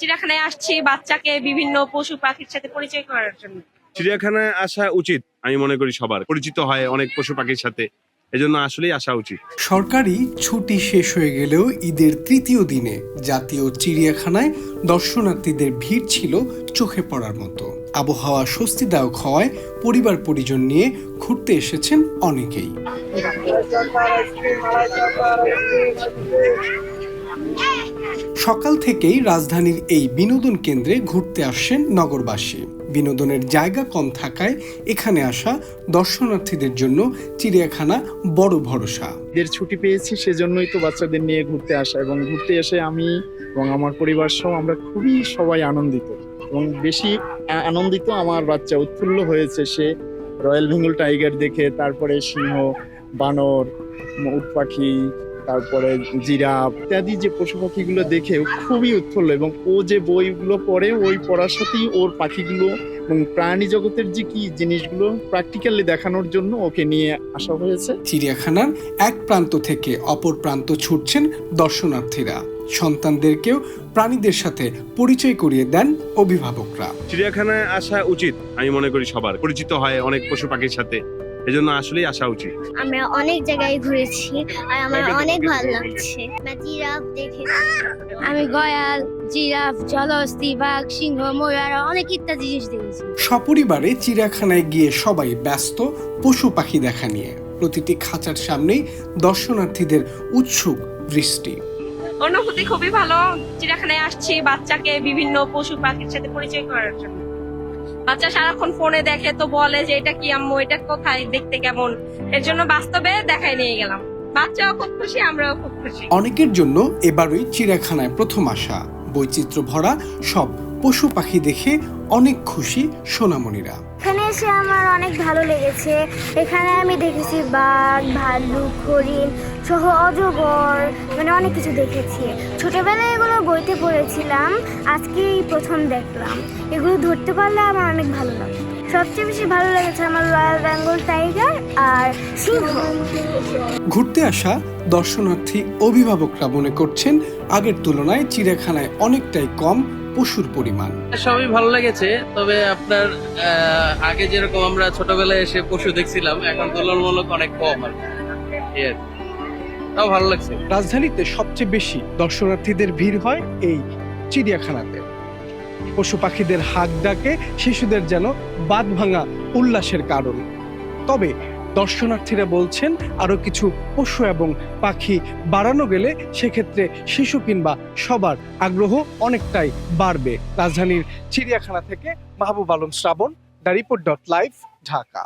চিড়িয়াখানায় আসছি বাচ্চাকে বিভিন্ন পশু পাখির সাথে পরিচয় করার জন্য। চিড়িয়াখানায় আসা উচিত আমি মনে করি সবার। পরিচিত হয় অনেক পশু পাখির সাথে এজন্য আসলেই আসা উচিত। সরকারি ছুটি শেষ হয়ে গেলেও ঈদের তৃতীয় দিনে জাতীয় চিড়িয়াখানায় দর্শনার্থীদের ভিড় ছিল চোখে পড়ার মতো। আবহাওয়া স্বস্তিদায়ক হওয়ায় পরিবার পরিজন নিয়ে ঘুরতে এসেছেন অনেকেই। সকাল থেকেই রাজধানীর এই বিনোদন কেন্দ্রে ঘুরতে আসছেন নগরবাসী। বিনোদনের জায়গা কম থাকায় এখানে আসা দর্শনার্থীদের জন্য চিড়িয়াখানা বড় ভরসা। ঈদের ছুটি পেয়েছি, সেজন্যই তো বাচ্চাদের নিয়ে ঘুরতে আসা এবং ঘুরতে এসে আমি এবং আমার পরিবার সহ আমরা খুবই সবাই আনন্দিত এবং বেশি আনন্দিত আমার বাচ্চা উৎফুল্ল হয়েছে সে রয়্যাল বেঙ্গল টাইগার দেখে, তারপরে সিংহ, বানর, উট পাখি তারপরে জিরাফ ইত্যাদি যে পশু পাখিগুলো দেখে খুবই উৎফুল্ল এবং ও যে বইগুলো পড়ে ওই পড়ার সাথেই ওর পাখিগুলো এবং প্রাণী জগতের যে কি জিনিসগুলো প্র্যাকটিক্যালি দেখানোর জন্য ওকে নিয়ে আসা হয়েছে। চিড়িয়াখানার এক প্রান্ত থেকে অপর প্রান্ত ছুটছেন দর্শনার্থীরা। সন্তানদেরকেও প্রাণীদের সাথে পরিচয় করিয়ে দেন অভিভাবকরা। চিড়িয়াখানায় আসা উচিত আমি মনে করি সবার। পরিচিত হয় অনেক পশু পাখির সাথে। এজন্য আসলেই আসা উচিত। আমরা অনেক জায়গায় ঘুরেছি আর আমার অনেক ভালো লাগছে। আমরা জিরাফ দেখে আমি গয়াল জিরাফ জলহস্তি বাঘ সিংহ ময়ূর অনেক ইত্যাদি জিনিস দেখেছি। সপরিবারে চিড়িয়াখানায় গিয়ে সবাই ব্যস্ত পশু পাখি দেখা নিয়ে। প্রতিটি খাঁচার সামনেই দর্শনার্থীদের উৎসুক দৃষ্টি। অনুভূতি খুবই ভালো। চিড়িয়াখানায় আসছি বাচ্চাকে বিভিন্ন পশু পাখির সাথে পরিচয় করার জন্য। বাচ্চা সারাক্ষণ ফোনে দেখে তো বলে যে এটা কি আম্মু? এটা কোথায়? দেখতে কেমন? এর জন্য বাস্তবে দেখাই নিয়ে গেলাম। বাচ্চাও খুব খুশি আমরাও খুব খুশি। অনেকের জন্য এবারই চিড়িয়াখানায় প্রথম আসা। বৈচিত্র্য ভরা সব পশু পাখি দেখে অনেক খুশি সোনামণিরা। এখানে এসে আমার অনেক ভালো লেগেছে। এখানে আমি দেখেছি বাঘ ভাল্লুক হরিণ সহ অজগর মানে অনেক কিছু দেখেছি। ছোটবেলায় বইতে পড়েছিলাম আজকেই প্রথম দেখলাম। এগুলো ধরতে পারলে আমার অনেক ভালো লাগে সবচেয়ে বেশি ভালো লেগেছে আমার রয়্যাল বেঙ্গল টাইগার আর সিংহ। ঘুরতে আসা দর্শনার্থী অভিভাবকরা মনে করছেন আগের তুলনায় চিড়িয়াখানায় অনেকটাই কম পশুর পরিমাণ। সবই ভালো লেগেছে তবে আপনার আগে যেরকম আমরা ছোটবেলায় এসে পশু দেখছিলাম এখন তুলনামূলক অনেক কম আর কি। তাও ভালো লাগছে। রাজধানীতে সবচেয়ে বেশি দর্শনার্থীদের ভিড় হয় এই চিড়িয়াখানাতে। পশু পাখিদের হাক ডাকে, শিশুদের যেন বাদ ভাঙা উল্লাসের কারণ। তবে দর্শনার্থীরা বলছেন আরও কিছু পশু এবং পাখি বাড়ানো গেলে সেক্ষেত্রে শিশু কিংবা সবার আগ্রহ অনেকটাই বাড়বে। রাজধানীর চিড়িয়াখানা থেকে Mahbub Alam Shrabon, the report dot live, Dhaka.